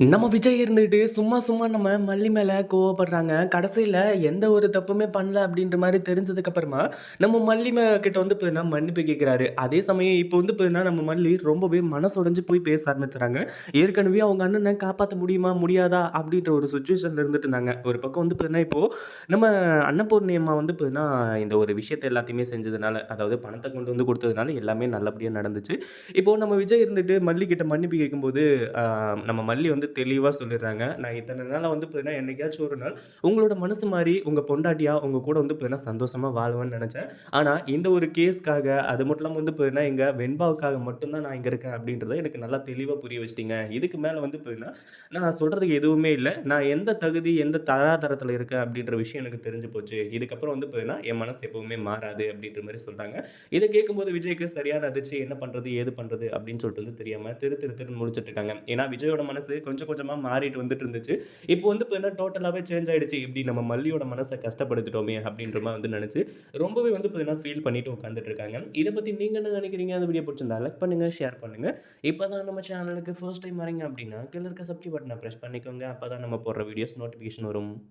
நம்ம விஜய் இருந்துட்டு சும்மா சும்மா நம்ம மல்லி மேலே கோவப்படுறாங்க. கடைசியில் எந்த ஒரு தப்புமே பண்ணல அப்படின்ற மாதிரி தெரிஞ்சதுக்கப்புறமா நம்ம மல்லி மே கிட்ட வந்து பார்த்தீங்கன்னா மன்னிப்பு கேட்குறாரு அதே சமயம் இப்போ வந்து பார்த்தீங்கன்னா, நம்ம மல்லி ரொம்பவே மனசு போய் பேச ஆரம்பிச்சுறாங்க. ஏற்கனவே அவங்க அண்ணனை காப்பாற்ற முடியுமா? முடியாதா? அப்படின்ற ஒரு சுச்சுவேஷனில் இருந்துட்டு இருந்தாங்க. ஒரு பக்கம் வந்து பார்த்தீங்கன்னா, இப்போது நம்ம அன்னபூர்ணி அம்மா வந்து பார்த்தீங்கன்னா, இந்த ஒரு விஷயத்த எல்லாத்தையுமே செஞ்சதுனால, அதாவது பணத்தை கொண்டு வந்து கொடுத்ததுனால எல்லாமே நல்லபடியாக நடந்துச்சு. இப்போது நம்ம விஜய் இருந்துட்டு மல்லி கிட்ட மன்னிப்பு கேட்கும்போது, நம்ம மல்லி வந்து தெளிவாக சொல்லிடுறாங்க. நான் இத்தனை நாளாக வந்து பார்த்தீங்கன்னா, என்னைக்காச்சும் ஒரு நாள் உங்களோட மனசு மாதிரி உங்கள் பொண்டாட்டியாக உங்கள் கூட வந்து பார்த்தீங்கன்னா, சந்தோஷமாக வாழுவேன்னு நினச்சேன் ஆனால் இந்த ஒரு கேஸ்க்காக அது மட்டும் இல்லாமல் வந்து பார்த்தீங்கன்னா, எங்கள் வெண்பாவுக்காக மட்டும்தான் நான் இங்கே இருக்கேன் அப்படின்றத எனக்கு நல்லா தெளிவாக புரிய வச்சுட்டீங்க. இதுக்கு மேலே வந்து பார்த்தீங்கன்னா, நான் சொல்கிறதுக்கு எதுவுமே இல்லை நான் எந்த தகுதி, எந்த தராதரத்தில் இருக்கேன் அப்படின்ற விஷயம் எனக்கு தெரிஞ்சு போச்சு. இதுக்கப்புறம் வந்து பார்த்தீங்கன்னா, என் மனசு எப்பவுமே மாறாது அப்படின்ற மாதிரி சொல்கிறாங்க இதை கேட்கும்போது விஜய்க்கு சரியான அதிர்ச்சி. என்ன பண்ணுறது ஏது பண்ணுறது அப்படின்னு சொல்லிட்டு வந்து தெரியாமல் திரு திரு திரு முழிச்சுட்டு இருக்காங்க. ஏன்னா விஜயோட மனசு கொஞ்சம் கொஞ்சம் கொஞ்சமாக மாறிட்டு வந்துட்டு இருந்துச்சு. இப்போ வந்து பார்த்தீங்கன்னா, டோட்டலாகவே சேஞ்ச் ஆகிடுச்சு இப்படி நம்ம மல்லியோட மனசை கஷ்டப்படுத்திட்டோமே அப்படின்ற மாதிரி வந்து நினச்சி ரொம்பவே வந்து பார்த்தீங்கன்னா, ஃபீல் பண்ணிட்டு உட்காந்துட்டு இருக்காங்க. இதை பற்றி நீங்கள் என்ன நினைக்கிறீங்க அந்த வீடியோ பிடிச்சிருந்தா லைக் பண்ணுங்கள் ஷேர் பண்ணுங்க. இப்பதான் நம்ம சேனலுக்கு ஃபர்ஸ்ட் டைம் வரீங்க அப்படின்னா, கீழே இருக்க சப்ஸ்கிரைப் பட்டனை ப்ரெஸ் பண்ணிக்கோங்க. அப்பதான் நம்ம போடுற வீடியோஸ் நோட்டிஃபிகேஷன் வரும்.